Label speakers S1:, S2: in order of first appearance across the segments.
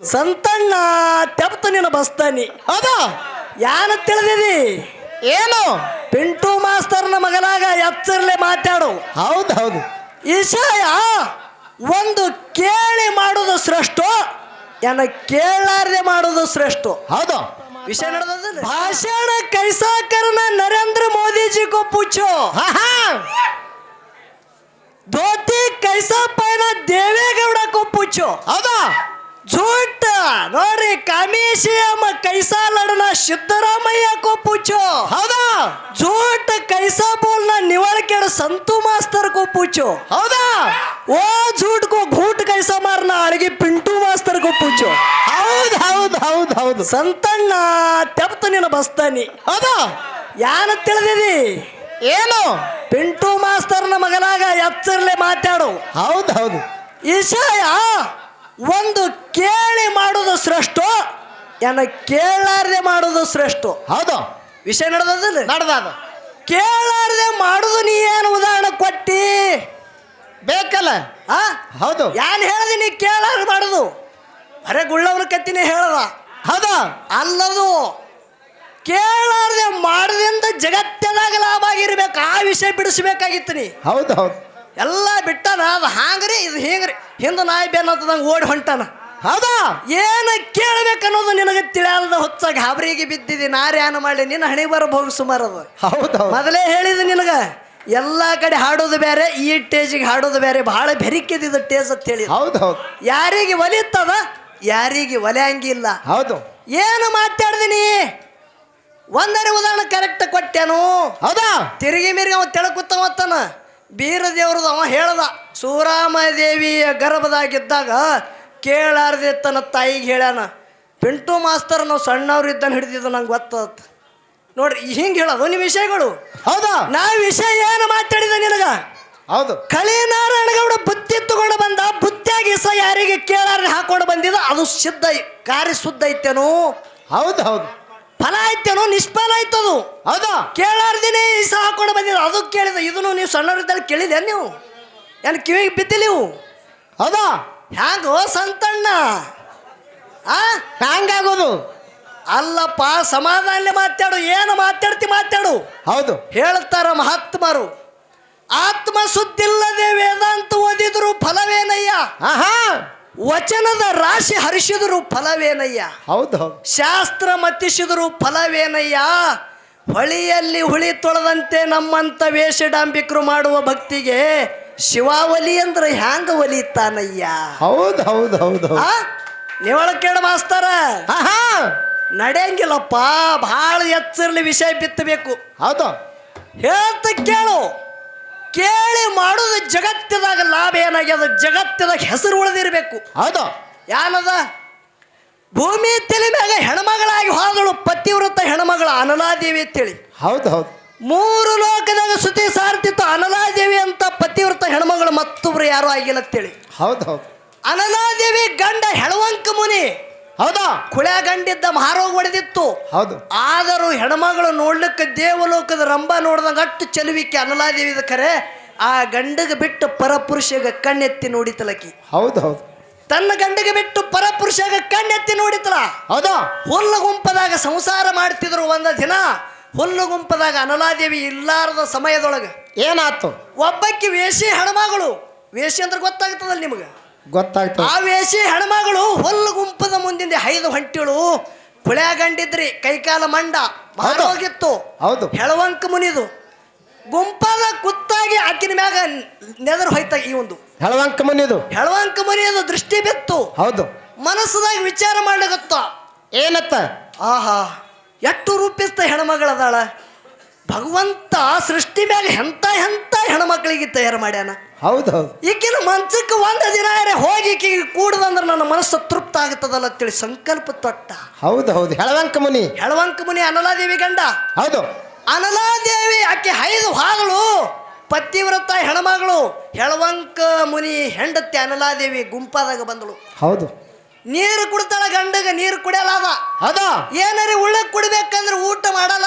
S1: ಸಂತಣ್ಣ ತೆಪ್ತ ನಿನ್ನ ಬಸ್ತಾನಿ.
S2: ಅದ
S1: ಯಾನ ತಿಳಿದಿದಿ?
S2: ಏನು?
S1: ಪಿಂಟು ಮಾಸ್ತರ್ನ ಮಗನಾಗ ಎಚ್ಚರ್ಲೆ ಮಾತಾಡು.
S2: ಹೌದು ಹೌದು
S1: ಈಶಾಯ ಒಂದು ಕೇಳಿ ಮಾಡೋದು ಶ್ರೇಷ್ಠ ಏನ ಕೇಳಾರ್ದೆ ಮಾಡೋದು ಶ್ರೇಷ್ಠ.
S2: ಹೌದು.
S1: ವಿಷಯ ನಡೆದ ಭಾಷಣ ಕೈಸಾಕರನ ನರೇಂದ್ರ ಮೋದಿಜಿ ಕೋ ಪೂಛೋ
S2: ಹಾ
S1: ಧೋತಿ ಕೈಸಾ ಪೈನ ದೇವೇಗೌಡ ಕೊಪ್ಪುಚ್ಚು
S2: ಹೌದಾ?
S1: झूट ನೋಡ್ರಿ ಕಾಮೇಶಿ ಅಮ್ಮ ಕೈಸಾಲಡನ ಸಿದ್ದರಾಮಯ್ಯ ಕೋ
S2: ಹೌದಾ?
S1: ಜೋಟ್ ಕೈಸಾ ಬೋಲ್ನ ನಿವಳಕೆಡ ಸಂತು ಮಾಸ್ತರ್ ಕೋ
S2: ಹೌದಾ?
S1: ಓ ಜೂಟ್ ಕೋ ಘೂಟ್ ಕೈಸಾ ಮಾರ್ನ ಅಳಗಿ ಪಿಂಟು ಮಾಸ್ತರ್ ಕೋ
S2: ಹೌದ್ ಹೌದು ಹೌದು ಹೌದು.
S1: ಸಂತಣ್ಣ ತೆಪ್ತ ನಿನ್ನ ಬಸ್ತಾನಿ.
S2: ಹೌದಾ?
S1: ಯಾನ ತಿಳಿದಿದೆ?
S2: ಏನು?
S1: ಪಿಂಟು ಮಾಸ್ತರ್ನ ಮಗನಾಗ ಎಚ್ಚರ್ಲೆ ಮಾತಾಡು.
S2: ಹೌದು ಹೌದು.
S1: ಈಶಾಯ? ಒಂದು ಕೇಳಿ ಮಾಡುದು ಶ್ರೇಷ್ಠ ಏನ ಕೇಳಾರ್ದೆ ಮಾಡುವುದು ಶ್ರೇಷ್ಠ.
S2: ಹೌದು.
S1: ವಿಷಯ ನಡೆದದಿಲ್ಲ
S2: ನಡ್ದಾದ
S1: ಕೇಳಾರ್ದೆ ಮಾಡುದು ನೀ ಏನು ಉದಾಹರಣೆ ಕೊಟ್ಟಿ?
S2: ಬೇಕಲ್ಲ.
S1: ಆ?
S2: ಹೌದು.
S1: ಯಾನ್ ಹೇಳ್ದೆ ನೀ ಕೇಳಾರ್ದೆ ಮಾಡುದು? ಅರೆ ಗುಳ್ಳವನ ಕತ್ತಿನೇ ಹೇಳದ
S2: ಹೌದಾ.
S1: ಅಲ್ಲದು ಕೇಳಾರ್ದೆ ಮಾಡದಿಂದ ಜಗತ್ತಿನಾಗ ಲಾಭ ಆಗಿರ್ಬೇಕು ಆ ವಿಷಯ ಬಿಡಿಸ್ಬೇಕಾಗಿತ್ತು ನೀ.
S2: ಹೌದು ಹೌದು.
S1: ಎಲ್ಲ ಬಿಟ್ಟಾನ ಅದು ಹಾಂಗ್ರಿ ಇದು ಹಿಂಗ್ರಿ. ಹಿಂದೆ ನಾಯಿ ಬೆನ್ನತ್ತದಂಗೆ ಓಡಿ ಹೊಂಟಾನ.
S2: ಹೌದಾ?
S1: ಏನು ಕೇಳಬೇಕನ್ನೋದು ನಿನಗೆ ತಿಳಿಯಲ್ದ ಹೊಚ್ಚ ಗಾಬರಿಗೆ ಬಿದ್ದಿದೆ ನಾರ್ಯಾನ ಮಾಡಿ ನಿನ್ನ ಹಣಿ ಬರಬಹುದು ಹೋಗಿ ಅದು.
S2: ಹೌದು
S1: ಮೊದಲೇ ಹೇಳಿದ ನಿನಗೆ ಎಲ್ಲ ಕಡೆ ಹಾಡೋದು ಬೇರೆ ಈ ಟೇಜಿಗೆ ಹಾಡೋದು ಬೇರೆ ಬಹಳ ಬೆರಿಕೆದಿದ್ದು ಟೇಜ್ ಅಂತ ಹೇಳಿ
S2: ಹೌದು ಹೌದು
S1: ಯಾರಿಗೆ ಒಲಿತದ ಯಾರಿಗೆ ಒಲೆಯಂಗಿಲ್ಲ
S2: ಹೌದು.
S1: ಏನು ಮಾತಾಡ್ದಿನಿ ಒಂದರೆ ಉದಾಹರಣೆ ಕರೆಕ್ಟ್ ಕೊಟ್ಟೆನು.
S2: ಹೌದಾ?
S1: ತಿರುಗಿ ಮಿರುಗಿ ಅವ ತೆಳಕುತ್ತವತ್ತನ ಬೀರ ದೇವ್ರದ್ದು ಅವ ಹೇಳ್ದ ಸೂರಾಮ ದೇವಿಯ ಗರ್ಭದಾಗಿದ್ದಾಗ ಕೇಳಾರ್ದೆ ತನ್ನ ತಾಯಿಗೆ ಹೇಳ್ಯಾನ ಪಿಂಟು ಮಾಸ್ತರ್ ನಾವು ಸಣ್ಣವ್ರಿದ್ದಾನೆ ಹಿಡಿದಿದ್ದು ನಂಗೆ ಗೊತ್ತದ. ನೋಡ್ರಿ ಹಿಂಗೆ ಹೇಳೋದು ನಿಮ್ಮ ವಿಷಯಗಳು.
S2: ಹೌದಾ?
S1: ನಾ ವಿಷಯ ಏನು ಮಾತಾಡಿದ ನಿನಗ?
S2: ಹೌದು.
S1: ಕಳಿ ನಾರಾಯಣಗೌಡ ಬುತ್ತಿ ತಗೊಂಡು ಬಂದ ಬುತ್ತಿಯಾಗಿ ಸ ಯಾರಿಗೆ ಕೇಳಾರ ಹಾಕೊಂಡು ಬಂದಿದ ಅದು ಸಿದ್ಧ ಕಾರ್ಯ ಶುದ್ಧ ಐತೇನು?
S2: ಹೌದು ಹೌದು.
S1: ಫಲ ಐತೇನು ನಿಷ್ಫಲ ಆಯ್ತದು.
S2: ಹೌದಾ?
S1: ಕೇಳಾರ್ದಿನೇ ಇಸ ಹಾಕೊಂಡು ಬಂದಿಲ್ಲ ಅದು ಕೇಳಿದ. ಇದನ್ನು ನೀವು ಸಣ್ಣವರಿದ್ದಲ್ಲಿ ಕೇಳಿದೆ ನೀವು? ಏನು ಕಿವಿಗೆ ಬಿದ್ದಿಲ್ಲ ನೀವು?
S2: ಹೌದಾ?
S1: ಹ್ಯಾಂಗೋ ಸಂತಣ್ಣ? ಆ?
S2: ಹ್ಯಾಂಗಾಗೋದು?
S1: ಅಲ್ಲಪ್ಪ ಸಮಾಧಾನ ಮಾತಾಡು. ಏನು ಮಾತಾಡ್ತಿ ಮಾತಾಡು.
S2: ಹೌದು.
S1: ಹೇಳ್ತಾರ ಮಹಾತ್ಮರು. ಆತ್ಮ ಸುದ್ದಿಲ್ಲದೆ ವೇದಾಂತ ಓದಿದ್ರು ಫಲವೇನಯ್ಯ?
S2: ಆಹಾ!
S1: ವಚನದ ರಾಶಿ ಹರಿಸಿದ್ರು ಫಲವೇನಯ್ಯ?
S2: ಹೌದು ಹೌದು.
S1: ಶಾಸ್ತ್ರ ಮತ್ತಿಸಿದ್ರು ಫಲವೇನಯ್ಯ? ಹೊಳಿಯಲ್ಲಿ ಹುಳಿ ತೊಳೆದಂತೆ ನಮ್ಮಂತ ವೇಷಡಾಂಬಿಕರು ಮಾಡುವ ಭಕ್ತಿಗೆ ಶಿವಾವಲಿ ಅಂದ್ರೆ ಹ್ಯಾಂಗ ಒಲಿತಾನಯ್ಯ?
S2: ಹೌದು ಹೌದು ಹೌದು
S1: ನಿವಳ ಕೇಳ ಮಾಸ್ತಾರ. ನಡೆಯಂಗಿಲ್ಲಪ್ಪ ಭಾಳ ಎಚ್ಚರ್ಲಿ ವಿಷಯ ಬಿತ್ತಬೇಕು.
S2: ಹೌದು.
S1: ಹೇಳ್ತ ಕೇಳು. ಕೇಳಿ ಮಾಡೋದು ಜಗತ್ತಿದಾಗ ಲಾಭ ಏನಾಗ್ಯದ ಜಗತ್ತಿದಾಗ ಹೆಸರು ಉಳಿದಿರಬೇಕು.
S2: ಹೌದು.
S1: ಯಾನದ? ಭೂಮಿ ತಲೆ ಮ್ಯಾಗ ಹೆಣ್ಮಗಳಾಗಿ ಹೋದಳು ಪತಿವ್ರತ ಹೆಣ್ಮಗಳು ಅನಲಾದೇವಿ ಅಂತೇಳಿ.
S2: ಹೌದು ಹೌದು.
S1: ಮೂರು ಲೋಕದಾಗ ಸುತಿ ಸಾರ್ತಿತ್ತು ಅನಲಾದೇವಿ ಅಂತ ಪತಿವ್ರತ ಹೆಣ್ಮಗಳು ಮತ್ತೊಬ್ರು ಯಾರು ಆಗಿಲ್ಲ ಅಂತೇಳಿ.
S2: ಹೌದು ಹೌದು.
S1: ಅನಲಾದೇವಿ ಗಂಡ ಹೆಳವಂಕ ಮುನಿ.
S2: ಹೌದಾ?
S1: ಕುಳೆ ಗಂಡಿದ್ದ ಮಹಾರೋಗ ಹೊಡೆದಿತ್ತು
S2: ಹೌದು.
S1: ಆದರೂ ಹೆಣ್ಮಗಳು ನೋಡ್ಲಿಕ್ಕೆ ದೇವಲೋಕದ ರಂಭ ನೋಡ್ದಂಗ ಅಟ್ಟು ಚೆಲುವಿಕೆ ಅನಲಾದೇವಿದ ಕರೆ ಆ ಗಂಡಗೆ ಬಿಟ್ಟು ಪರಪುರುಷಗ ಕಣ್ಣೆತ್ತಿ ನೋಡಿತಲಕಿ.
S2: ಹೌದು ಹೌದು.
S1: ತನ್ನ ಗಂಡಗೆ ಬಿಟ್ಟು ಪರಪುರುಷಗ ಕಣ್ಣೆತ್ತಿ ನೋಡಿತಲ.
S2: ಹೌದಾ?
S1: ಹುಲ್ಲು ಗುಂಪದಾಗ ಸಂಸಾರ ಮಾಡ್ತಿದ್ರು ಒಂದ ದಿನ ಹುಲ್ಲು ಗುಂಪದಾಗ ಅನಲಾದೇವಿ ಇಲ್ಲಾರದ ಸಮಯದೊಳಗೆ.
S2: ಏನಾಯ್ತು?
S1: ಒಬ್ಬಕ್ಕಿ ವೇಷಿ ಹೆಣ್ಮಗಳು. ವೇಷಿ ಅಂದ್ರೆ ಗೊತ್ತಾಗ್ತದಲ್ಲ ನಿಮಗೆ.
S2: ಗೊತ್ತಾಯ್ತು.
S1: ಆ ವೇಷಿ ಹೆಣ್ಮಗಳು ಹುಲ್ಲು ಗುಂಪದ ಮುಂದಿಂದ ಐದು ಹೊಂಟಿಳು. ಕುಳ್ಯಾಗಂಡಿದ್ರಿ ಕೈಕಾಲ ಮಂಡ ಹೋಗಿತ್ತು
S2: ಹೌದು.
S1: ಹೆಳವಂಕ ಮುನಿದು. ಗುಂಪದ ಕುತ್ತಾಗಿ ಆಕಿನ ಮ್ಯಾಗ ನೆದರು ಹೋಯ್ತ ಈ ಒಂದು.
S2: ಹೆಳವಂಕ ಮುನಿದು.
S1: ಹೆಳವಂಕ ಮುನಿಯದು ದೃಷ್ಟಿ ಬಿತ್ತು.
S2: ಹೌದು.
S1: ಮನಸ್ಸದಾಗ ವಿಚಾರ ಮಾಡಗತ್ತ
S2: ಏನತ್ತ?
S1: ಆಹಾ ಎಷ್ಟು ರೂಪಿಸ್ತ ಹೆಣ್ಮಗಳದಾಳ. ಭಗವಂತ ಸೃಷ್ಟಿ ಮ್ಯಾಗ ಎಂತ ಎಂತ ಹೆಣ್ಮಕ್ಳಿಗೆ ತಯಾರು ಮಾಡ್ಯಾನ?
S2: ಹೌದು ಹೌದು.
S1: ಈಕಿನ ಮಂಚಕ್ಕೆ ಒಂದು ದಿನ ಹೋಗಿ ಈಕಿಗೆ ಕೂಡದಂದ್ರೆ ನನ್ನ ಮನಸ್ಸು ತೃಪ್ತ ಆಗುತ್ತದಲ್ಲ ಅಂತೇಳಿ ಸಂಕಲ್ಪ ತೊಟ್ಟ.
S2: ಹೌದು ಹೌದು. ಹೆಳವಂಕ ಮುನಿ.
S1: ಹೆಳವಂಕ ಮುನಿ ಅನಲಾದೇವಿ ಗಂಡ.
S2: ಹೌದು.
S1: ಅನಲಾದೇವಿ ಆಕೆ ಐದು ಹಾಗಳು ಪತಿವ್ರತ ಹೆಣ್ಮಗಳು. ಹೆಳವಂಕ ಮುನಿ ಹೆಂಡತಿ ಅನಲಾದೇವಿ ಗುಂಪಾದಾಗ ಬಂದಳು.
S2: ಹೌದು.
S1: ನೀರು ಕುಡ್ತಾಳ ಗಂಡಗ ನೀರು ಕುಡಿಯಲಾದ.
S2: ಅದ
S1: ಏನಾರಿ ಉಳ್ಳಕ್ ಕುಡಿಬೇಕಂದ್ರೆ ಊಟ ಮಾಡಲ್ಲದ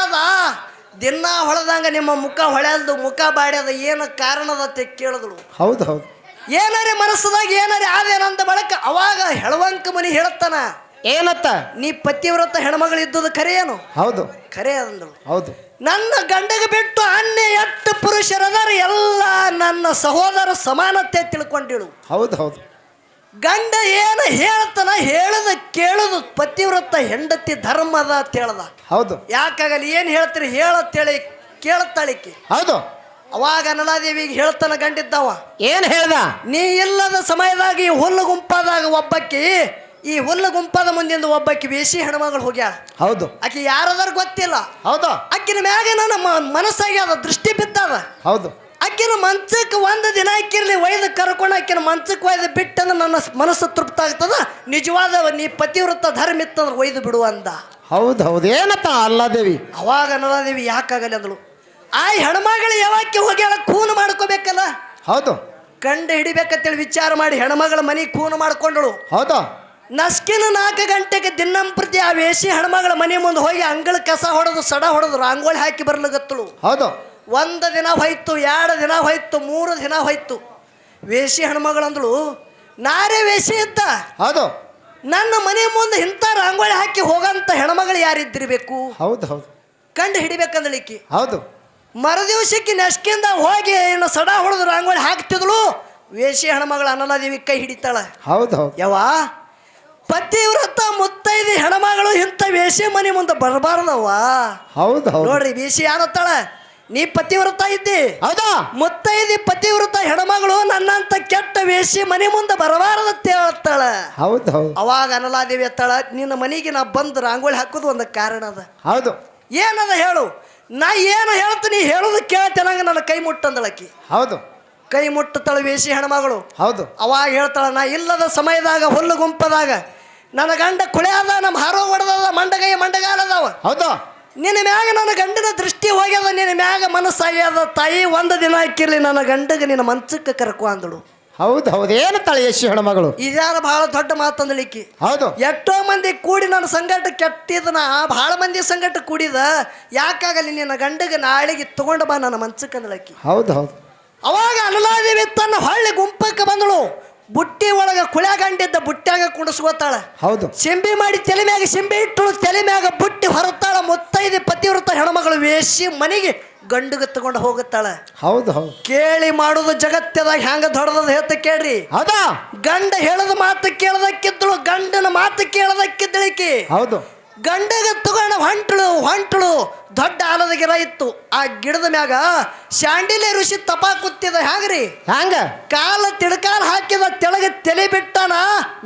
S1: ದಿನ ಹೊಳೆದಂಗ ನಿಮ್ಮ ಮುಖ ಹೊಳೆಲ್ದು ಮುಖ ಬಾಡ್ಯದ ಏನು ಕಾರಣದ ಅಂತ ಕೇಳಿದಳು.
S2: ಹೌದು ಹೌದು.
S1: ಏನಾರೆ ಮನಸ್ಸದಾಗ ಏನಾರೆ ಆದೇನಂತ ಬಳಕ ಅವಾಗ ಹೆಳವಂಕ ಮನಿ ಹೇಳತ್ತಾನ.
S2: ಏನತ್ತ?
S1: ನೀ ಪತಿವ್ರತ ಹೆಣ್ಮಗಳು ಇದ್ದದ ಏನು
S2: ಹೌದು.
S1: ಖರೆ ಅಂದಳು.
S2: ಹೌದು.
S1: ನನ್ನ ಗಂಡಗೆ ಬಿಟ್ಟು ಅನ್ಯ ಎಟ್ಟು ಪುರುಷರದಾರ ಎಲ್ಲ ನನ್ನ ಸಹೋದರ ಸಮಾನತೆ ತಿಳ್ಕೊಂಡಿಳು.
S2: ಹೌದು ಹೌದು.
S1: ಗಂಡ ಏನು ಹೇಳ್ತಾನ ಹೇಳದ ಕೇಳದು ಪತಿವ್ರತ ಹೆಂಡತಿ ಧರ್ಮದ ಅಂತ ಹೇಳ್ದ.
S2: ಹೌದು.
S1: ಯಾಕಾಗಲ್ಲ ಏನು ಹೇಳ್ತೀರಿ ಹೇಳತ್ತೇಳಿ ಕೇಳತ್ತಾಳಿಕೆ.
S2: ಹೌದು.
S1: ಅವಾಗ ಅನಲಾದೇವಿಗೆ ಹೇಳ್ತಾನ ಗಂಡಿದ್ದವ.
S2: ಏನ್ ಹೇಳ್ದ?
S1: ನೀ ಇಲ್ಲದ ಸಮಯದಾಗ ಈ ಹುಲ್ಲು ಗುಂಪಾದಾಗ ಒಬ್ಬಕ್ಕಿ ಈ ಹುಲ್ಲು ಗುಂಪಾದ ಮುಂದಿಂದ ಒಬ್ಬಕ್ಕಿ ವೇಷಿ ಹೆಣ್ಮಗಳು ಹೋಗ್ಯಾಳ.
S2: ಹೌದು.
S1: ಆಕಿ ಯಾರಾದ್ರೂ ಗೊತ್ತಿಲ್ಲ.
S2: ಹೌದು.
S1: ಆಕಿನ ಮ್ಯಾಗ ನನ್ನ ಮನಸ್ಸಾಗಿ ಅದ ದೃಷ್ಟಿ ಬಿದ್ದದ
S2: ಹೌದು.
S1: ಆಕಿನ ಮಂಚಕ್ಕೆ ಒಂದು ದಿನ ಆಕಿರ್ಲಿ ಒಯ್ದು ಕರ್ಕೊಂಡು ಆಕಿನ ಮಂಚಕ್ಕೆ ಒಯ್ದು ಬಿಟ್ಟಂದ್ರೆ ನನ್ನ ಮನಸ್ಸು ತೃಪ್ತ ಆಗ್ತದ? ನಿಜವಾದ ನೀ ಪತಿವ್ರತ ಧರ್ಮ ಇತ್ತಂದ್ರೆ ಒಯ್ದು ಬಿಡು ಅಂದ.
S2: ಹೌದು ಹೌದು ಏನಪ್ಪ ಅಲ್ಲಾದೇವಿ?
S1: ಅವಾಗ ಅನ್ನೋದೇವಿ ಯಾಕಾಗಲಿ ಅಂದಳು. ಆ ಹೆಣ್ಮಗಳು ಯಾವಾಕೆ ಹೋಗ್ಯಾಳ ಖೂನ್ ಮಾಡ್ಕೋಬೇಕಲ್ಲ?
S2: ಹೌದು.
S1: ಕಂಡು ಹಿಡಿಬೇಕಂತೇಳಿ ವಿಚಾರ ಮಾಡಿ ಹೆಣ್ಮಗಳ ಮನೆ ಖೂನ್ ಮಾಡ್ಕೊಂಡಳು.
S2: ಹೌದು.
S1: ನಸ್ಕಿನ ನಾಲ್ಕು ಗಂಟೆಗೆ ದಿನಂಪ್ರತಿ ಆ ವೇಷಿ ಹೆಣ್ಮಗಳ ಮನೆ ಮುಂದೆ ಹೋಗಿ ಅಂಗಳ ಕಸ ಹೊಡೆದು ಸಡ ಹೊಡೆದು ರಂಗೋಳಿ ಹಾಕಿ ಬರ್ಲಗತ್ತಳು.
S2: ಹೌದು.
S1: ಒಂದು ದಿನ ಹೋಯ್ತು ಎರಡು ದಿನ ಹೋಯ್ತು ಮೂರು ದಿನ ಹೋಯ್ತು. ವೇಷಿ ಹೆಣ್ಮಗಳಂದಳು ನಾರೇ ವೇಷಿ ಇದ್ದ
S2: ಹೌದು.
S1: ನನ್ನ ಮನೆ ಮುಂದೆ ಇಂಥ ರಂಗೋಳಿ ಹಾಕಿ ಹೋಗಂತ ಹೆಣ್ಮಗಳು ಯಾರಿದ್ದಿರಬೇಕು?
S2: ಹೌದು ಹೌದು.
S1: ಕಂಡು ಹಿಡಿಬೇಕಂದಳಿಕ್ಕಿ
S2: ಹೌದು.
S1: ಮರದಿವಸಕ್ಕೆ ನೆಸ್ಕಿಂದ ಹೋಗಿ ಇನ್ನು ಸಡ ಹೊಡೆದು ರಂಗೋಳಿ ಹಾಕ್ತಿದ್ಳು ವೇಷಿ ಹೆಣ್ಮಗಳು ಅನ್ನಲಾದೇವಿ ಕೈ ಹಿಡಿತಾಳ.
S2: ಹೌದು ಹೌದು.
S1: ಯವ್ವ ಪತಿವ್ರತ ಮುತ್ತೈದಿ ಹೆಣ್ಮಗಳು ಇಂಥ ವೇಷಿ ಮನೆ ಮುಂದೆ ಬರಬಾರ್ದವ್ವ?
S2: ಹೌದು ಹೌದು.
S1: ನೋಡ್ರಿ ವೇಷಿ ಯಾರತ್ತಾಳ? ನೀ ಪತಿವ್ರತ ಇದ್ದಿ.
S2: ಹೌದಾ?
S1: ಮುತ್ತೈದಿ ಪತಿವ್ರತ ಹೆಣಮಗಳು ನನ್ನಂತ ಕೆಟ್ಟ ವೇಷಿ ಮನೆ ಮುಂದೆ ಬರಬಾರದತ್ತ ಹೇಳ್ತಾಳ.
S2: ಹೌದು ಹೌದು.
S1: ಅವಾಗ ಅನಲಾದೇವಿ ಎತ್ತಾಳ. ನಿನ್ನ ಮನೆಗೆ ನಾ ಬಂದು ರಂಗೋಳಿ ಹಾಕೋದು ಒಂದು ಕಾರಣ ಅದ.
S2: ಹೌದು.
S1: ಏನದ ಹೇಳು? ನಾ ಏನು ಹೇಳ್ತೀನಿ ಹೇಳೋದು ಕೇಳ್ತೇನಂಗ ನನ್ನ ಕೈ ಮುಟ್ಟಂದಳಕಿ
S2: ಹೌದು.
S1: ಕೈ ಮುಟ್ಟುತ್ತಾಳ ವೇಷಿ ಹೆಣಮಗಳು.
S2: ಹೌದು.
S1: ಅವಾಗ ಹೇಳ್ತಾಳ ನಾ ಇಲ್ಲದ ಸಮಯದಾಗ ಹುಲ್ಲು ಗುಂಪದಾಗ ನನ್ನ ಗಂಡ ಕುಳೆ ಅದ ನಮ್ಮ ಹಾರೋ ಹೊಡೆದದ ಮಂಡಗೈ ಮಂಡಗಾಲದವ.
S2: ಹೌದು.
S1: ನಿನ್ನ ಮ್ಯಾಗ ನನ್ನ ಗಂಡನ ದೃಷ್ಟಿ ಹೋಗ್ಯದ ನಿನ್ನ ಮ್ಯಾಗ ಮನಸ್ಸಾಗ್ಯದ. ತಾಯಿ ಒಂದು ದಿನ ಹಾಕಿರ್ಲಿ ನನ್ನ ಗಂಡಗೆ ನಿನ್ನ ಮಂಚಕ್ಕೆ ಕರ್ಕೊ ಅಂದಳು.
S2: ಹೌದು ಹೌದು. ತಾಳೆ ಯಶಿ ಹೆಣ್ಮಗಳು
S1: ಇದ್ಯಾರ ಬಹಳ ದೊಡ್ಡ ಮಾತಂದಳಿಕಿ
S2: ಹೌದು.
S1: ಎಷ್ಟೋ ಮಂದಿ ಕೂಡಿ ನನ್ನ ಸಂಗಟ ನಾ ಭಾಳ ಮಂದಿ ಸಂಗಟ ಕೂಡಿದ ಯಾಕಾಗಲಿ ನಿನ್ನ ಗಂಡಗೆ ನಾಳೆಗೆ ತಗೊಂಡು ಬಾ ನನ್ನ ಮಂಚಕ್ಕೆ ಅಂದಳಕಿ
S2: ಹೌದು ಹೌದು.
S1: ಅವಾಗ ಅನಲಾದೇವಿ ತನ್ನ ಹೊಳ್ಳಿ ಗುಂಪಕ್ಕೆ ಬಂದಳು. ಬುಟ್ಟಿ ಒಳಗೆ ಕುಳ್ಯಾಗಂಡಿದ್ದ ಬುಟ್ಟ್ಯಾಗ ಕುಣಿಸ್ಕೋತಾಳ
S2: ಹೌದು.
S1: ಸಿಂಬಿ ಮಾಡಿ ತಲೆ ಮ್ಯಾಗ ಸಿಂಬಿ ಇಟ್ಟಳು ತಲೆ ಮ್ಯಾಗ ಬುಟ್ಟಿ ಹೊರತಾಳ ಮುತ್ತೈದು ಪತಿವ್ರತ ಹೆಣ್ಮಗಳು ವೇಷಿ ಮನೆಗೆ ಗಂಡುಗೆ ತಗೊಂಡು ಹೋಗುತ್ತಾಳೆ.
S2: ಹೌದು ಹೌದು.
S1: ಕೇಳಿ ಮಾಡುದು ಜಗತ್ತದಾಗ ಹೆಂಗ ದೊಡ್ಡದ ಹೇಳ್ತ ಕೇಳ್ರಿ.
S2: ಹೌದಾ?
S1: ಗಂಡ ಹೇಳದ ಮಾತು ಕೇಳದಕ್ಕಿದ್ದಳು ಗಂಡನ ಮಾತು ಕೇಳದಕ್ಕಿದ್ದಳಿಕಿ
S2: ಹೌದು.
S1: ಗಂಡಗ ತಗೊಂಡು ಹೊಂಟಳು ಹೊಂಟಳು. ದೊಡ್ಡ ಆಲದ ಗಿಡ ಇತ್ತು. ಆ ಗಿಡದ ಮ್ಯಾಗ ಶಾಂಡಿಲೆ ಋಷಿ ತಪಾ ಕೂತಿದ ಹ್ಯಾಂಗ್ರಿ?
S2: ಹ್ಯಾಂಗ?
S1: ಕಾಲ ತಿಡ್ಕಾಲ್ ಹಾಕಿದ ತೆಳಗ ತಲೆ ಬಿಟ್ಟಾನ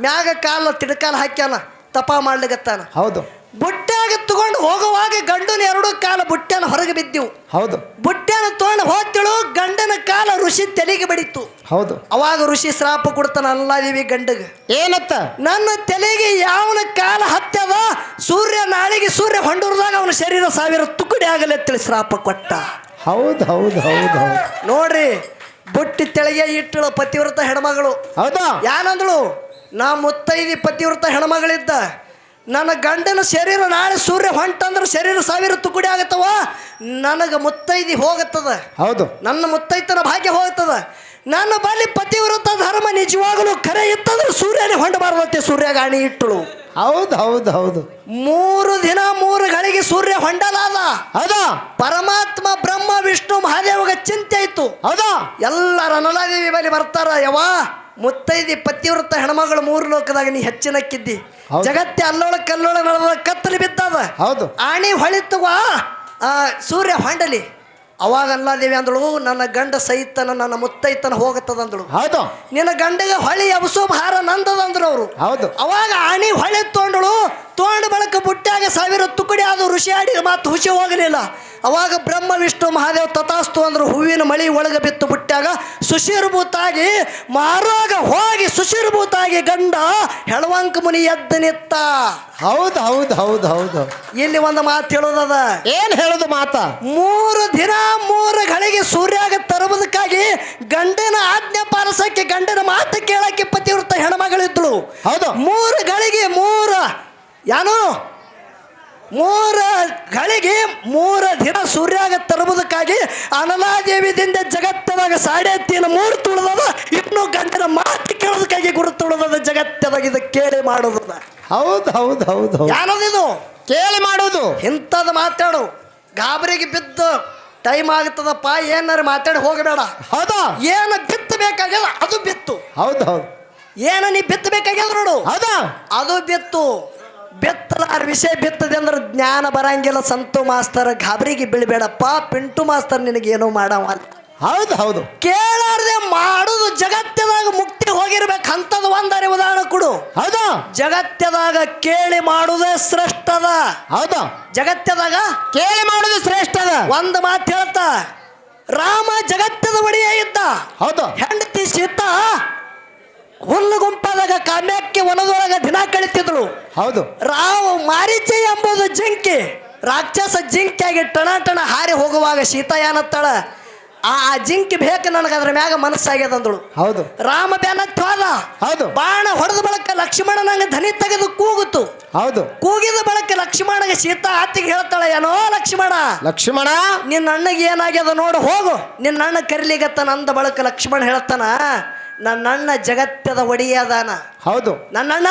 S1: ಮ್ಯಾಗ ಕಾಲ ತಿಡ್ಕಾಲ್ ಹಾಕ್ಯಾನ ತಪ ಮಾಡ್ಲಿಕತ್ತಾನ.
S2: ಹೌದು.
S1: ಬುಟ್ಟ್ಯಾಗ ತಗೊಂಡು ಹೋಗುವಾಗ ಗಂಡನ ಎರಡು ಕಾಲ ಬುಟ್ಟ್ಯಾನ ಹೊರಗೆ ಬಿದ್ದೆವು.
S2: ಹೌದು.
S1: ಬುಟ್ಟನ ತಗೊಂಡು ಹೋಗ್ತಿಳು ಗಂಡನ ಕಾಲ ಋಷಿ ತಲೆಗೆ ಬಡಿತು.
S2: ಹೌದು.
S1: ಅವಾಗ ಋಷಿ ಶ್ರಾಪ ಕೊಡ್ತಾನ ಅಲ್ಲಾದೇವಿ ಗಂಡಗ
S2: ಏನತ್ತ?
S1: ನನ್ನ ತಲೆಗೆ ಯಾವನ ಕಾಲ ಹತ್ತವ ಸೂರ್ಯ ನಾಳೆಗೆ ಸೂರ್ಯ ಹೊಂಡೂರ್ದಾಗ ಅವನ ಶರೀರ ಸಾವಿರ ತುಕಡಿ ತಿಳಿ ಶ್ರಾಪ ಕೊಟ್ಟ.
S2: ಹೌದು ಹೌದು ಹೌದು ಹೌದು.
S1: ನೋಡ್ರಿ ಬುಟ್ಟಿ ತೆಳಗೆ ಇಟ್ಟಳು ಪತಿವ್ರತ ಹೆಣ್ಮಗಳು.
S2: ಹೌದಾ?
S1: ಯಾನಂದಳು ನಾ ಮುತ್ತೈದಿ ಪತಿವ್ರತ ಹೆಣ್ಮಗಳಿದ್ದ ನನ್ನ ಗಂಡನ ಶರೀರ ನಾಳೆ ಸೂರ್ಯ ಹೊಂಟಂದ್ರೆ ಶರೀರ ಸಾವಿರ ತುಕುಡಿ ಆಗತ್ತವ ನನಗೆ ಮುತ್ತೈದಿ ಹೋಗುತ್ತದ.
S2: ಹೌದು.
S1: ನನ್ನ ಮುತ್ತೈತನ ಭಾಗ್ಯ ಹೋಗ್ತದ ನನ್ನ ಬಳಿ ಪತಿವ್ರತ ಧರ್ಮ ನಿಜವಾಗಲೂ ಕರೆ ಇತ್ತಂದ್ರೆ ಸೂರ್ಯನೇ ಹೊಂಡಬಾರದಂತೆ ಸೂರ್ಯ ಗಾಣಿ ಇಟ್ಟಳು.
S2: ಹೌದು ಹೌದು ಹೌದು.
S1: ಮೂರು ದಿನ ಮೂರು ಗಳಿಗೆ ಸೂರ್ಯ ಹೊಂಡಲಾದ.
S2: ಹೌದಾ?
S1: ಪರಮಾತ್ಮ ಬ್ರಹ್ಮ ವಿಷ್ಣು ಮಹಾದೇವಗ ಚಿಂತೆ ಇತ್ತು.
S2: ಹೌದಾ?
S1: ಎಲ್ಲರ ನಲದೇವಿ ಬಳಿ ಬರ್ತಾರ ಯವ ಮುತ್ತೈದಿ ಪತಿವ್ರತ ಹೆಣ್ಮಗಳು ಮೂರು ಲೋಕದಾಗ ನೀ ಹೆಚ್ಚಿನಕ್ಕಿದ್ದಿ.
S2: ಕಿದ್ದಿ
S1: ಜಗತ್ತೆ ಅಲ್ಲೋಳ ಕಲ್ಲೋಳ ನಡೆದ ಕತ್ತಲು ಬಿದ್ದದ.
S2: ಹೌದು.
S1: ಆಣಿ ಹೊಳಿತುವ ಆ ಸೂರ್ಯ ಹೊಂಡಲಿ. ಅವಾಗ ಅಲ್ಲಾದೇವಿ ಅಂದಳು ನನ್ನ ಗಂಡ ಸಹಿತನ ನನ್ನ ಮುತ್ತೈತನ ಹೋಗುತ್ತದ ಅಂದಳು.
S2: ಹೌದು.
S1: ನಿನ್ನ ಗಂಡಗೆ ಹೊಳಿ ಎಬಸೋ ಭಾರ ನಂದದಂದ್ರು ಅವರು.
S2: ಹೌದು.
S1: ಅವಾಗ ಆಣಿ ಹೊಳೆ ತೊಗೊಂಡಳು ತೊಗೊಂಡ ಬಳಕ ಬುಟ್ಟ್ಯಾಗ ಸಾವಿರ ತುಕಡಿ ಅದು ಋಷಿ ಆಡಿ ಮಾತು ಹುಷಿ ಹೋಗಲಿಲ್ಲ. ಅವಾಗ ಬ್ರಹ್ಮ ವಿಷ್ಣು ಮಹಾದೇವ ತಥಾಸ್ತು ಅಂದ್ರೆ ಹೂವಿನ ಮಳಿ ಒಳಗೆ ಬಿತ್ತು ಬಿಟ್ಟಾಗ ಸುಶೀರ್ಭೂತಾಗಿ ಮಾರಾಗ ಹೋಗಿ ಸುಶೀರ್ಭೂತಾಗಿ ಗಂಡ ಹೆಳವಂಕ ಮುನಿ ಎದ್ದು ನಿತ್ತ.
S2: ಹೌದು ಹೌದು ಹೌದು ಹೌದು.
S1: ಇಲ್ಲಿ ಒಂದು ಮಾತು ಹೇಳೋದದ
S2: ಏನು ಹೇಳೋದು ಮಾತ?
S1: ಮೂರು ದಿನ ಮೂರು ಗಳಿಗೆ ಸೂರ್ಯಾಗ ತರುವುದಕ್ಕಾಗಿ ಗಂಡನ ಆಜ್ಞೆ ಪಾಲಿಸಕ್ಕೆ ಗಂಡನ ಮಾತು ಕೇಳಕ್ಕೆ ಪತಿವೃತ್ತ ಹೆಣ್ಮಗಳಿದ್ಳು.
S2: ಹೌದು.
S1: ಮೂರು ಗಳಿಗೆ ಮೂರು ಯಾನು? ಮೂರ ಗಳಿಗೆ ಮೂರ ದಿನ ಸೂರ್ಯಾಗ ತರುವುದಕ್ಕಾಗಿ ಅನಲಾದೇವಿದಿಂದ ಜಗತ್ತದಾಗ ಸಾಡೆ ತೀನ ಮೂರು ತುಳಿದದ ಇನ್ನು ಗಂಡನ ಮಾತು ಕೇಳೋದಕ್ಕಾಗಿ ಗುರು ತುಳಿದದ ಜಗತ್ತದಾಗ ಇದು ಕೇಳಿ ಮಾಡೋದದ
S2: ಹೌದು ಹೌದು ಹೌದು ಹೌದು.
S1: ಯಾನದಿದು?
S2: ಕೇಳಿ ಮಾಡೋದು.
S1: ಇಂಥದ್ದು ಮಾತಾಡು. ಗಾಬರಿಗೆ ಬಿದ್ದು ಟೈಮ್ ಆಗ್ತದಪ್ಪ ಏನಾರು ಮಾತಾಡಿ ಹೋಗಬೇಡ.
S2: ಹೌದಾ?
S1: ಏನು ಬಿತ್ತಬೇಕಾಗ್ಯದ ಅದು ಬಿತ್ತು.
S2: ಹೌದು ಹೌದು.
S1: ಏನು ನೀ ಬಿತ್ತಬೇಕಾಗ್ಯದ ನೋಡು.
S2: ಹೌದಾ?
S1: ಅದು ಬಿತ್ತು. ಬಿತ್ತಲಾರ ವಿಷಯ ಬಿತ್ತದೆ ಅಂದ್ರೆ ಜ್ಞಾನ ಬರಂಗಿಲ್ಲ ಸಂತು ಮಾಸ್ತರ್ ಗಾಬರಿಗೆ ಬೀಳ್ಬೇಡಪ್ಪ ಪಿಂಟು ಮಾಸ್ತರ್ ನಿನಗೇನು ಮಾಡವ
S2: ಹೌದು ಹೌದು.
S1: ಕೇಳಾರ್ದೆ ಮಾಡುದು ಜಗತ್ತದಾಗ ಮುಕ್ತಿ ಹೋಗಿರ್ಬೇಕು ಅಂತದ ಒಂದರೆ ಉದಾಹರಣೆ ಕೊಡು.
S2: ಹೌದಾ.
S1: ಜಗತ್ತದಾಗ ಕೇಳಿ ಮಾಡುವುದೇ ಶ್ರೇಷ್ಠದ.
S2: ಹೌದಾ.
S1: ಜಗತ್ತದಾಗ
S2: ಕೇಳಿ ಮಾಡುದು ಶ್ರೇಷ್ಠದ.
S1: ಒಂದು ಮಾತು ಹೇಳ್ತಾ ರಾಮ ಜಗತ್ತದ ಒಡೆಯ ಇದ್ದ.
S2: ಹೌದು.
S1: ಹೆಂಡತಿ ಸೀತಾ ಹುಲ್ಲು ಗುಂಪಾದಾಗ ಕಾಮ್ಯಕ್ಕೆ ಒಣದೊಳಗ ದಿನ ಕಳಿತಿದ್ರು
S2: ಹೌದು.
S1: ರಾವ್ ಮಾರೀಚೆ ಎಂಬುದು ಜಿಂಕಿ. ರಾಕ್ಷಸ ಜಿಂಕಿಯಾಗಿ ಟಣ ಟಣ ಹಾರಿ ಹೋಗುವಾಗ ಸೀತಾ ಏನತ್ತಾಳ ಆ ಜಿಂಕಿ ಬೇಕು ನನಗೆ ಅದ್ರ ಮ್ಯಾಗ ಮನಸ್ಸಾಗ್ಯದ ಅಂದಳು
S2: ಹೌದು.
S1: ರಾಮ ಹೋದ
S2: ಹೌದು.
S1: ಬಾಣ ಹೊಡೆದ ಬಳಕ ಲಕ್ಷ್ಮಣ ನಂಗೆ ಧನಿ ತೆಗೆದು ಕೂಗುತ್ತು.
S2: ಹೌದು.
S1: ಕೂಗಿದ ಬಳಕ ಲಕ್ಷ್ಮಣಗೆ ಸೀತಾ ಆತಿಗೆ ಹೇಳ್ತಾಳ ಏನೋ ಲಕ್ಷ್ಮಣ
S2: ಲಕ್ಷ್ಮಣ
S1: ನಿನ್ನ ಅಣ್ಣಗೆ ಏನಾಗ್ಯದ ನೋಡು ಹೋಗು. ನಿನ್ನ ಅಣ್ಣ ಕರಿಲಿಗತ್ತ ನಂದ ಬಳಕ ಲಕ್ಷ್ಮಣ ಹೇಳ್ತಾನ. ನನ್ನ ಅಣ್ಣ ಜಗತ್ತದ ಒಡೆಯದಾನ
S2: ಹೌದು.
S1: ನನ್ನಣ್ಣ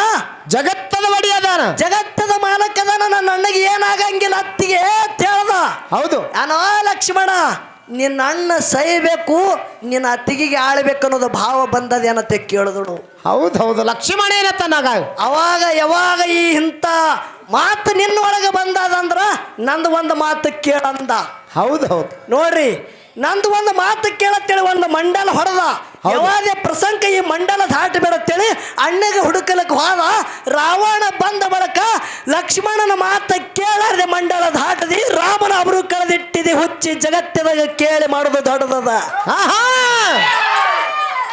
S2: ಜಗತ್ತದ ಒಡೆಯದಾನ
S1: ಜಗತ್ತದ ಮಾಲಕದಾನ ನನ್ನ ಅಣ್ಣಗೆ ಏನಾಗಂಗಿಲ್ಲ ಅತ್ತಿಗೆ ಅಂತ ಹೇಳ್ದ.
S2: ಹೌದು.
S1: ಏನೋ ಲಕ್ಷ್ಮಣ ನಿನ್ನ ಅಣ್ಣ ಸಹಿಬೇಕು ನಿನ್ನ ಅತ್ತಿಗೆಗೆ ಆಳ್ಬೇಕು ಅನ್ನೋದು ಭಾವ ಬಂದದೇನತ್ತೆ ಕೇಳಿದಳು
S2: ಹೌದು ಹೌದು. ಲಕ್ಷ್ಮಣ ಏನತ್ತನಾಗ
S1: ಅವಾಗ ಯಾವಾಗ ಈ ಇಂಥ ಮಾತು ನಿನ್ನೊಳಗೆ ಬಂದದಂದ್ರ ನಂದು ಒಂದು ಮಾತು ಕೇಳಂದ.
S2: ಹೌದು ಹೌದು.
S1: ನೋಡ್ರಿ ನಂದು ಒಂದು ಮಾತು ಕೇಳತ್ತೇಳಿ ಒಂದು ಮಂಡಲ ಹೊಡೆದ. ಯಾವಾದೇ ಪ್ರಸಂಗ ಈ ಮಂಡಲ ದಾಟಿ ಬೇಡತ್ತೇಳಿ ಅಣ್ಣಗೆ ಹುಡುಕಲಕ್ಕೆ ಹೋದ ರಾವಣ ಬಂದ ಬಳಕ ಲಕ್ಷ್ಮಣನ ಮಾತ ಕೇಳಾರ್ದೆ ಮಂಡಲ ದಾಟದಿ ರಾಮನ ಅವರು ಕಳೆದಿಟ್ಟಿದೆ ಹುಚ್ಚಿ ಜಗತ್ತಿನಾಗ ಕೇಳಿ ಮಾಡೋದು ದೊಡ್ಡದದ.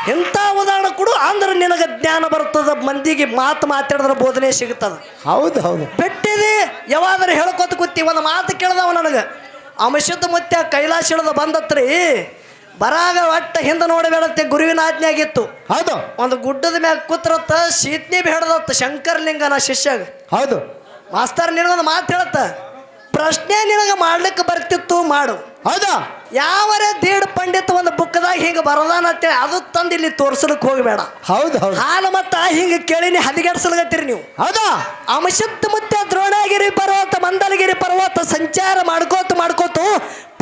S1: ಎಂಥ ಉದಾಹರಣೆ ಕೊಡು ಅಂದ್ರೆ ನಿನಗೆ ಜ್ಞಾನ ಬರ್ತದ ಮಂದಿಗೆ ಮಾತು ಮಾತಾಡಿದ್ರೆ ಬೋಧನೆ ಸಿಗುತ್ತದೆ
S2: ಹೌದು ಹೌದು.
S1: ಬಿಟ್ಟಿದೆ ಯಾವಾದ್ರೆ ಹೇಳ್ಕೊತ ಕೂತಿ ಒಂದು ಮಾತು ಕೇಳ್ದವ ನನಗೆ. ಅಂಶದ ಮತ್ತೆ ಕೈಲಾಸ ಹಿಡ್ದು ಬಂದತ್ರಿ. ಬರಾಗ ಒಟ್ಟ ಹಿಂದೆ ನೋಡಬೇಡತ್ತೆ ಗುರುವಿನ ಆಜ್ಞೆ ಆಗಿತ್ತು
S2: ಹೌದು.
S1: ಒಂದು ಗುಡ್ಡದ ಮ್ಯಾಗ ಕೂತ್ರತ್ತ ಶೀತ್ನಿ ಬೇಡದತ್ತ ಶಂಕರಲಿಂಗನ ಶಿಷ್ಯಾಗ.
S2: ಹೌದು.
S1: ಮಾಸ್ತರ್ ನಿನಗೊಂದು ಮಾತು ಹೇಳತ್ತ ಪ್ರಶ್ನೆ ನಿನಗೆ ಮಾಡ್ಲಿಕ್ಕೆ ಬರ್ತಿತ್ತು ಮಾಡು.
S2: ಹೌದಾ.
S1: ಯಾವರೇ ದೇಡ್ ಪಂಡಿತ್ ಒಂದು ಬುಕ್ದಾಗ ಹಿಂಗೆ ಬರದಾನ ಅಂತೇಳಿ ಅದು ತಂದು ಇಲ್ಲಿ ತೋರ್ಸಲಿಕ್ಕೆ ಹೋಗಬೇಡ.
S2: ಹೌದು ಹೌದು.
S1: ಹಾಲು ಮತ್ತ ಹಿಂಗೆ ಕೇಳಿನಿ ಹದಿಗೆಡ್ಸಲ್ಗತ್ತೀರಿ ನೀವು.
S2: ಹೌದಾ?
S1: ಅಂಶತ್ ಮುತ್ತೆ ದ್ರೋಣಗಿರಿ ಪರ್ವತ ಮಂದಲಗಿರಿ ಪರ್ವತ ಸಂಚಾರ ಮಾಡ್ಕೋತ ಮಾಡ್ಕೋತು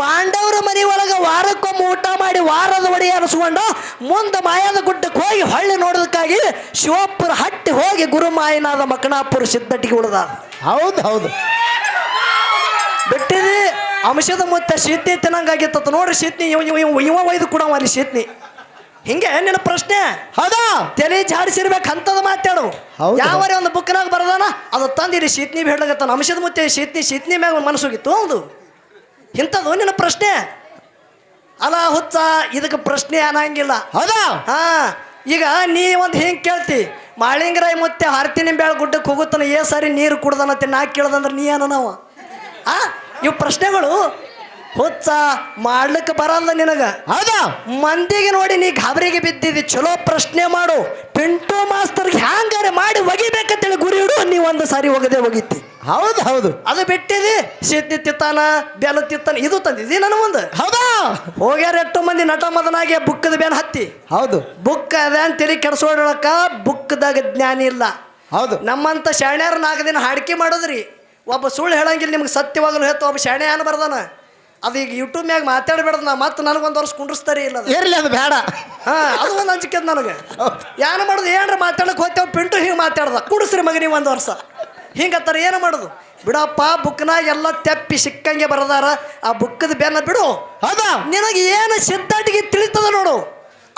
S1: ಪಾಂಡವರ ಮನೆ ಒಳಗೆ ವಾರಕ್ಕೊಮ್ಮೆ ಊಟ ಮಾಡಿ ವಾರದ ಒಡಿ ಅನಿಸ್ಕೊಂಡು ಮುಂದೆ ಮಾಯಾದ ಗುಡ್ಡಕ್ಕೆ ಹೋಗಿ ಹೊಳ್ಳಿ ನೋಡೋದಕ್ಕಾಗಿ ಶಿವಪುರ ಹಟ್ಟಿ ಹೋಗಿ ಗುರುಮಾಯನಾದ ಮಕ್ಕಣಾಪುರ ಮಕಣಾಪುರ ಸಿದ್ಧಟ್ಟಿಗೆ ಉಳಿದ
S2: ಹೌದು ಹೌದು.
S1: ಬಿಟ್ಟಿದಿ ಅಂಶದ ಮುತ್ತ ಶೀತ್ನಿ ತಿನ್ನಂಗಾಗಿತ್ತ ನೋಡ್ರಿ ಶೀತ್ನಿ ಇವ ಇವ ಇವ ಇವ ಒಯ್ದು ಕೊಡವ ಅಲ್ಲಿ ಶೀತ್ನಿ ಹಿಂಗೆ ನಿನ್ನ ಪ್ರಶ್ನೆ?
S2: ಹೌದಾ?
S1: ತಲೆ ಜಾಡಿಸಿರ್ಬೇಕು ಅಂತದ ಮಾತಾಡು. ಯಾವರೇ ಒಂದು ಬುಕ್ನಾಗ ಬರದಾನ ಅದು ತಂದಿರಿ ಶೀತ್ನಿ ಬೇಡಗತ್ತಾನ ಅಂಶದ ಮುತ್ತೆ ಶೀತ್ನಿ ಶೀತ್ನಿ ಮ್ಯಾಗ ಮನಸ್ಸೋಗಿತ್ತು ಹೌದು. ಇಂಥದ್ದು ನಿನ್ನ ಪ್ರಶ್ನೆ? ಅಲ್ಲ ಹುಚ್ಚ ಇದಕ್ಕೆ ಪ್ರಶ್ನೆ ಅನ್ನಂಗಿಲ್ಲ.
S2: ಹೌದಾ?
S1: ಹಾ ಈಗ ನೀ ಒಂದು ಹಿಂಗೆ ಕೇಳ್ತಿ ಮಾಳಿಂಗರಾಯ ಮುತ್ತೆ ಹರ್ತಿ ಬೇಳೆ ಗುಡ್ಡಕ್ಕೆ ಹೋಗುತ್ತಾನ ಏ ಸಾರಿ ನೀರು ಕುಡ್ದನತ್ತೆ ನಾ ಕೇಳ್ದಂದ್ರೆ ನೀ ಏನ ನಾವು ಆ? ಇವು ಪ್ರಶ್ನೆಗಳು ಹುಚ್ಚ ಮಾಡ್ಲಿಕ್ಕೆ ಬರಲ್ಲ ನಿನಗ.
S2: ಹೌದಾ?
S1: ಮಂದಿಗೆ ನೋಡಿ ನೀ ಗಾಬರಿಗೆ ಬಿದ್ದಿದ್ದಿ ಚಲೋ ಪ್ರಶ್ನೆ ಮಾಡು. ಪಿಂಟು ಮಾಸ್ತರ್ಗೆ ಹ್ಯಾಂಗಾರೆ ಮಾಡಿ ಒಗಿಬೇಕಂತೇಳಿ ಗುರಿ ಇಡು ನೀ ಒಂದು ಸಾರಿ ಒಗದೆ ಒಗಿತಿ
S2: ಹೌದು ಹೌದು.
S1: ಅದು ಬಿಟ್ಟಿದಿ? ಸಿದ್ದಿ ತಿತ್ತಾನ ಬೆಲ ತಿತ್ತಾನ ಇದು ತಂದಿದ್ದಿ ನನ್ನ ಮುಂದೆ.
S2: ಹೌದಾ?
S1: ಹೋಗ್ಯಾರ ಎಷ್ಟು ಮಂದಿ ನಟ ಮದನಾಗೆ ಬುಕ್ಕದ ಬೇನ್ ಹತ್ತಿ.
S2: ಹೌದು.
S1: ಬುಕ್ ಅದ ಅಂತ ತಿರಿ ಕೆಡ್ಸೋಡಕ ಬುಕ್ದಾಗ ಜ್ಞಾನ ಇಲ್ಲ.
S2: ಹೌದು.
S1: ನಮ್ಮಂತ ಶಾಣ್ಯಾರ ನಾಲ್ಕು ದಿನ ಹಾಡಿಕೆ ಮಾಡೋದ್ರಿ. ಒಬ್ಬ ಸುಳ್ಳು ಹೇಳಂಗಿಲ್ಲ ನಿಮ್ಗೆ ಸತ್ಯವಾಗಲು ಹೇಳ್ತು ಒಬ್ಬ ಶಾಣೆ ಏನು ಬರ್ದಾನ. ಅದು ಈಗ ಯೂಟ್ಯೂಬ್ ಮ್ಯಾಗ ಮಾತಾಡಬೇಡ ನಾ ಮತ್ತೆ ನನಗೊಂದು ವರ್ಷ ಕುಂಡ್ರಿಸ್ತಾರೆ ಇಲ್ಲ ಅದು.
S2: ಇರ್ಲಿ ಅದು ಬೇಡ.
S1: ಹಾಂ ಅದು ಒಂದು ಅಂಜಿಕೆ ಅದ ನನಗೆ. ಏನು ಮಾಡೋದು ಏನ್ರ ಮಾತಾಡೋಕೆ ಹೋಗ್ತೇವೆ ಪಿಂಟು ಹಿಂಗೆ ಮಾತಾಡ್ದ. ಕುಡಿಸ್ರಿ ಮಗನಿಗೆ ಒಂದು ವರ್ಷ. ಹಿಂಗತ್ತಾರ ಏನು ಮಾಡೋದು? ಬಿಡಪ್ಪ ಬುಕ್ನಾಗ ಎಲ್ಲ ತೆಪ್ಪಿ ಸಿಕ್ಕಂಗೆ ಬರದಾರ. ಆ ಬುಕ್ಕದ ಬೆನ್ನ ಬಿಡು.
S2: ಹೌದಾ?
S1: ನಿನಗೆ ಏನು ಸಿದ್ಧಾಟಿಗೆ ತಿಳಿತದ ನೋಡು.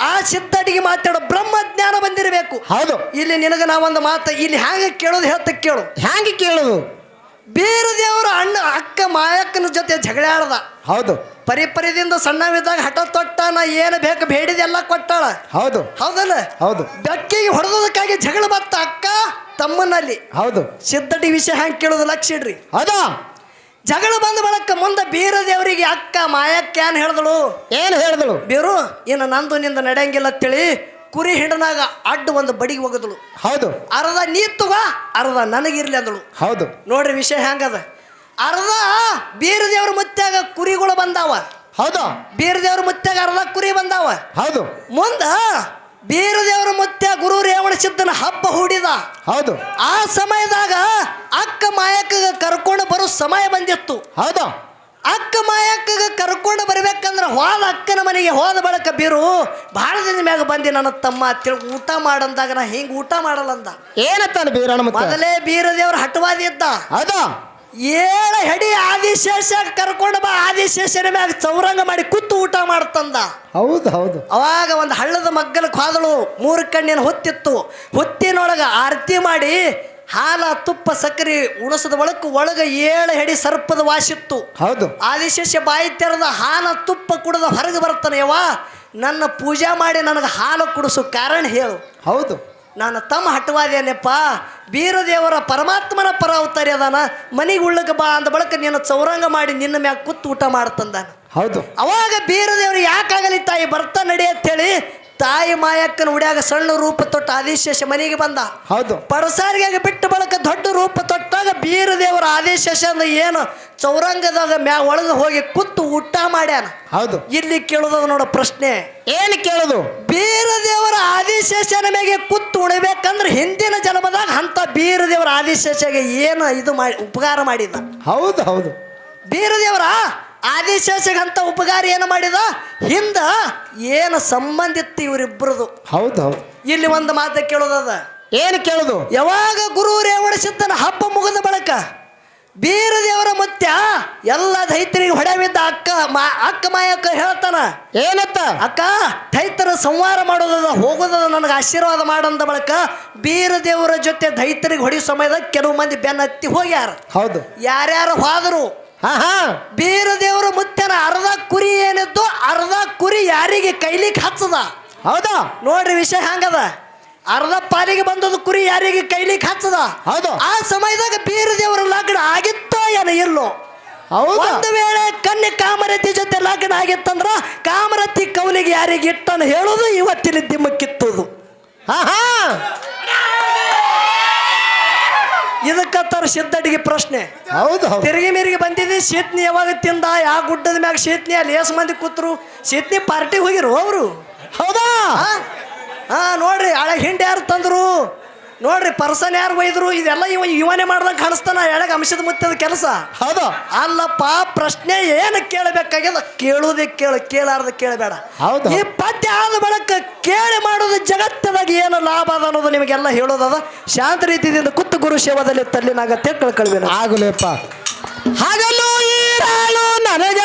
S1: ಆ ಸಿದ್ಧಾಟಿಗೆ ಮಾತಾಡೋ ಬ್ರಹ್ಮ ಜ್ಞಾನ ಬಂದಿರಬೇಕು.
S2: ಹೌದು.
S1: ಇಲ್ಲಿ ನಿನಗೆ ನಾವೊಂದು ಮಾತು ಇಲ್ಲಿ ಹ್ಯಾಂಗೆ ಕೇಳೋದು ಹೇಳ್ತಕ್ಕೆ ಕೇಳು.
S2: ಹ್ಯಾಂಗೆ ಕೇಳುದು?
S1: ಬೀರ ದೇವರು ಅಣ್ಣ ಅಕ್ಕ ಮಾಯಕ್ಕನ ಜೊತೆ ಜಗಳ ಆಡ್ದ
S2: ಹೌದು.
S1: ಪರಿಪರಿದಿಂದ ಸಣ್ಣವಿದ್ದಾಗ ಹಠ ತೊಟ್ಟ ನಾ ಏನು ಬೇಕು ಬೇಡಿದೆಲ್ಲ ಕೊಟ್ಟಾಳ.
S2: ಹೌದು.
S1: ಹೌದಲ್ಲ?
S2: ಹೌದು.
S1: ಬೆಕ್ಕಿಗೆ ಹೊಡೆದೋದಕ್ಕಾಗಿ ಜಗಳ ಬತ್ತ ಅಕ್ಕ ತಮ್ಮನಲ್ಲಿ.
S2: ಹೌದು.
S1: ಸಿದ್ಧಟಿ ವಿಷಯ ಹ್ಯಾಂಗೆ ಕೇಳೋದು ಲಕ್ಷ ಇಡ್ರಿ.
S2: ಹೌದಾ.
S1: ಜಗಳ ಬಂದ ಬಳಕ ಮುಂದೆ ಬೀರ ದೇವರಿಗೆ ಅಕ್ಕ ಮಾಯಕ್ಕ ಏನ್ ಹೇಳಿದಳು?
S2: ಏನು ಹೇಳಿದಳು?
S1: ಬೀರು ಇನ್ನು ನಂದು ನಿಂದ ನಡೆಯಂಗಿಲ್ಲ ಅಂತೇಳಿ ಕುರಿ ಹಿಂಡನಾಗ ಅಡ್ಡ ಒಂದು ಬಡಿಗೆ ಒಗದಳು
S2: ಹೌದು.
S1: ಅರ್ಧ ನೀ ತಗೋ ಅರ್ಧ ನನಗಿರ್ಲಿ ಅಂದಳು.
S2: ಹೌದು.
S1: ನೋಡ್ರಿ ವಿಷಯ ಹೆಂಗದ? ಅರ್ಧ ಬೇರೆ ದೇವ್ರ ಮತ್ತಾಗ ಕುರಿಗಳು ಬಂದಾವ.
S2: ಹೌದು.
S1: ಬೇರೆ ದೇವ್ರ ಮತ್ತಾಗ ಅರ್ಧ ಕುರಿ ಬಂದಾವ.
S2: ಹೌದು.
S1: ಮುಂದ ಬೇರೆ ದೇವ್ರ ಮುತ್ಯ ಗುರು ರೇವಣ ಸಿದ್ದನ ಹಬ್ಬ ಹೂಡಿದ.
S2: ಹೌದು.
S1: ಆ ಸಮಯದಾಗ ಅಕ್ಕ ಮಾಯಕ ಕರ್ಕೊಂಡು ಬರೋ ಸಮಯ ಬಂದಿತ್ತು.
S2: ಹೌದು.
S1: ಅಕ್ಕ ಮಾಯಕ್ಕಗ ಕರ್ಕೊಂಡು ಬರ್ಬೇಕಂದ್ರೆ ಹೋದ ಅಕ್ಕನ ಮನೆಗೆ ಹೋದ ಬಳಕ ಬೀರು ಭಾಳ ದಿನ ಮ್ಯಾಗ ಬಂದಿ ನನ್ನ ತಮ್ಮ ತಿಳ್ ಊಟ ಮಾಡಂದಾಗ ನಾ ಹಿಂಗೆ ಊಟ ಮಾಡಲ್ಲಂದ.
S2: ಏನತ್ತಾನ ಮತ್ತೆ?
S1: ಮೊದಲೇ ಬೀರದೇವ್ರ ಹಟವಾದಿ ಇದ್ದ.
S2: ಅದ
S1: ಏಳ ಹೆಡಿ ಆದಿಶೇಷ ಕರ್ಕೊಂಡು ಬಾ ಆದಿಶೇಷನ ಮ್ಯಾಗ ಚೌರಂಗ ಮಾಡಿ ಕುತ್ತು ಊಟ ಮಾಡ್ತಂದ.
S2: ಹೌದು ಹೌದು.
S1: ಅವಾಗ ಒಂದು ಹಳ್ಳದ ಮಗ್ಗಲಕ್ಕೆ ಹೋದಳು ಮೂರು ಕಣ್ಣಿನ ಹೊತ್ತಿತ್ತು. ಹೊತ್ತಿನೊಳಗೆ ಆರತಿ ಮಾಡಿ ಹಾಲ ತುಪ್ಪ ಸಕ್ಕರೆ ಉಣಸದ ಒಳಕ್ಕೆ ಒಳಗೆ ಏಳು ಹೆಡಿ ಸರ್ಪದ ವಾಸಿತ್ತು.
S2: ಹೌದು.
S1: ಆದಿಶೇಷ ಬಾಯಿ ತೆರೆದ ಹಾಲ ತುಪ್ಪ ಕುಡಿದ ಹೊರಗೆ ಬರ್ತಾನೆ ಯವ್ವ ನನ್ನ ಪೂಜೆ ಮಾಡಿ ನನಗೆ ಹಾಲು ಕುಡಿಸು ಕಾರಣ ಹೇಳು.
S2: ಹೌದು.
S1: ನಾನು ತಮ್ಮ ಹಟ್ಟವಾದೇನಪ್ಪ ಬೀರದೇವರ ಪರಮಾತ್ಮನ ಪರ ಅವತಾರಿ ಅದಾನ ಮನೆಗೆ ಉಳ್ಳಕ್ಕೆ ಬಾ ಅಂದ ಬಳಕ ನೀನು ಚೌರಂಗ ಮಾಡಿ ನಿನ್ನ ಮ್ಯಾಗ ಕುತ್ತು ಊಟ ಮಾಡ್ತಂದಾನ.
S2: ಹೌದು.
S1: ಅವಾಗ ಬೀರದೇವರು ಯಾಕಾಗಲಿ ತಾಯಿ ಬರ್ತಾ ನಡಿ ಅಂತೇಳಿ ತಾಯಿ ಮಾಯಕ್ಕನ ಉಡ್ಯಾಗ ಸಣ್ಣ ರೂಪ ತೊಟ್ಟ ಆದಿಶೇಷ ಮನೆಗೆ ಬಂದ.
S2: ಹೌದು.
S1: ಪರಸಾರಿಗೆ ಬಿಟ್ಟು ಬಳಕ ದೊಡ್ಡ ರೂಪ ತೊಟ್ಟಾಗ ಬೀರದೇವರ ಆದಿಶೇಷ ಅಂದ್ರೆ ಏನು ಚೌರಂಗದಾಗ ಮ್ಯಾ ಒಳಗ ಹೋಗಿ ಕುತ್ತು ಊಟ ಮಾಡ್ಯಾನ.
S2: ಹೌದು.
S1: ಇಲ್ಲಿ ಕೇಳೋದ ನೋಡ ಪ್ರಶ್ನೆ.
S2: ಏನು ಕೇಳೋದು?
S1: ಬೀರದೇವರ ಆದಿಶೇಷನ ಮೇಲೆ ಕುತ್ತು ಉಣಬೇಕಂದ್ರೆ ಹಿಂದಿನ ಜನ್ಮದಾಗ ಅಂತ ಬೀರದೇವರ ಆದಿಶೇಷಗೆ ಏನು ಇದು ಮಾಡಿ ಉಪಕಾರ ಮಾಡಿದ
S2: ಹೌದು ಹೌದು.
S1: ಬೀರದೇವರ ಆದಿಶೇಷಗೆ ಅಂತ ಉಪಕಾರ ಏನು ಮಾಡಿದ? ಹಿಂದ ಏನು ಸಂಬಂಧ ಇತ್ತು ಇವರಿಬ್ಬರದು
S2: ಹೌದು ಹೌದು.
S1: ಇಲ್ಲಿ ಒಂದು ಮಾತು ಕೇಳೋದದ
S2: ಏನು ಕೇಳೋದು?
S1: ಯಾವಾಗ ಗುರು ರೇವಣಸಿದ್ದನ ಹಬ್ಬ ಮುಗಿದ ಬಳಕ ಬೀರದೇವರ ಮುತ್ಯ ಎಲ್ಲ ಧೈತರಿಗೆ ಹೊಡೆ ಬಿದ್ದ ಅಕ್ಕ ಮಾ ಅಕ್ಕ ಮಾಯಕ್ಕ ಹೇಳ್ತಾನ.
S2: ಏನತ್ತ?
S1: ಅಕ್ಕ ದೈತರ ಸಂವಾರ ಮಾಡೋದದ ಹೋಗೋದದ ನನಗೆ ಆಶೀರ್ವಾದ ಮಾಡಂದ ಬಳಕ ಬೀರದೇವರ ಜೊತೆ ದೈತರಿಗೆ ಹೊಡೆಯೋ ಸಮಯದಾಗ ಕೆಲವು ಮಂದಿ ಬೆನ್ನತ್ತಿ ಹೋಗ್ಯಾರ.
S2: ಹೌದು.
S1: ಯಾರ್ಯಾರು ಹೋದರು
S2: ಹಾ
S1: ದೇವರ ಮುತ್ತನ ಅರ್ಧ ಕುರಿ ಏನಿದ್ದು ಅರ್ಧ ಕುರಿ ಯಾರಿಗೆ ಕೈಲಿಕ್ಕೆ ಹಚ್ಚದ?
S2: ಹೌದಾ.
S1: ನೋಡ್ರಿ ವಿಷಯ ಹಂಗದ ಅರ್ಧ ಪಾಲಿಗೆ ಬಂದದ ಕುರಿ ಯಾರಿಗೆ ಕೈಲಿಕ್ಕೆ ಹಚ್ಚದ?
S2: ಹೌದು.
S1: ಆ ಸಮಯದಾಗ ಬೀರದೇವರ ಲಗ್ನ ಆಗಿತ್ತೋ ಏನೋ ಇಲ್ಲೋ? ಒಂದು ವೇಳೆ ಕನ್ನಿ ಕಾಮರತಿ ಜೊತೆ ಲಗ್ನ ಆಗಿತ್ತಂದ್ರ ಕಾಮರತಿ ಕೌಲಿಗೆ ಯಾರಿಗೆ ಇಟ್ಟನು ಹೇಳೋದು ಇವತ್ತಿನ ದಿಮ್ಮಕ್ಕಿತ್ತದು.
S2: ಹಾ ಹಾ
S1: ಇದಕ್ಕ ತರ ಸಿದ್ದಡಿಗೆ ಪ್ರಶ್ನೆ.
S2: ಹೌದು ಹೌದು.
S1: ತಿರುಗಿ ಮೀರಿಗೆ ಬಂದಿದ್ದಿ ಶೀತ್ನಿ ಯಾವಾಗ ತಿಂದ ಯಾವ ಗುಡ್ಡದ ಮ್ಯಾಗ ಶೀತ್ನಿ ಅಲ್ಲಿ ಏಸ್ ಮಂದಿ ಕೂತ್ರು? ಶೀತ್ನಿ ಪಾರ್ಟಿಗೆ ಹೋಗಿರು ಅವರು.
S2: ಹೌದಾ?
S1: ಹಾ ನೋಡ್ರಿ ಹಳೆ ಹಿಂಡಿ ಯಾರು ತಂದ್ರು. ನೋಡ್ರಿ ಪರ್ಸನ್ ಯಾರು ಒಯ್ದ್ರು ಇದೆಲ್ಲ ಇವ ಇವನೇ ಮಾಡ್ದಂಗೆ ಕಾಣಿಸ್ತಾನ ಎಳಗ ಅಂಶದ ಮುತ್ತದ ಕೆಲಸ.
S2: ಹೌದು.
S1: ಅಲ್ಲಪ್ಪ ಪ್ರಶ್ನೆ ಏನು ಕೇಳಬೇಕಾಗ್ಯದ ಕೇಳುವುದೇ ಕೇಳು ಕೇಳಾರ್ದ ಕೇಳಬೇಡ.
S2: ಹೌದು.
S1: ಈ ಪದ್ಯ ಆದ ಬಳಕ ಕೇಳಿ ಮಾಡೋದು ಜಗತ್ತದಾಗ ಏನು ಲಾಭ ಅದ ಅನ್ನೋದು ನಿಮಗೆಲ್ಲ ಹೇಳೋದದ ಶಾಂತ ರೀತಿಯಿಂದ ಕುತ್ತು ಗುರು ಸೇವದಲ್ಲಿ ತಲ್ಲಿನಾಗತ್ತೆ ಕಳ್ಕೊಳ್ಬೇಡ
S2: ಆಗಲೇಪ್ಪ ಹಗಲು ಈ ನನಗ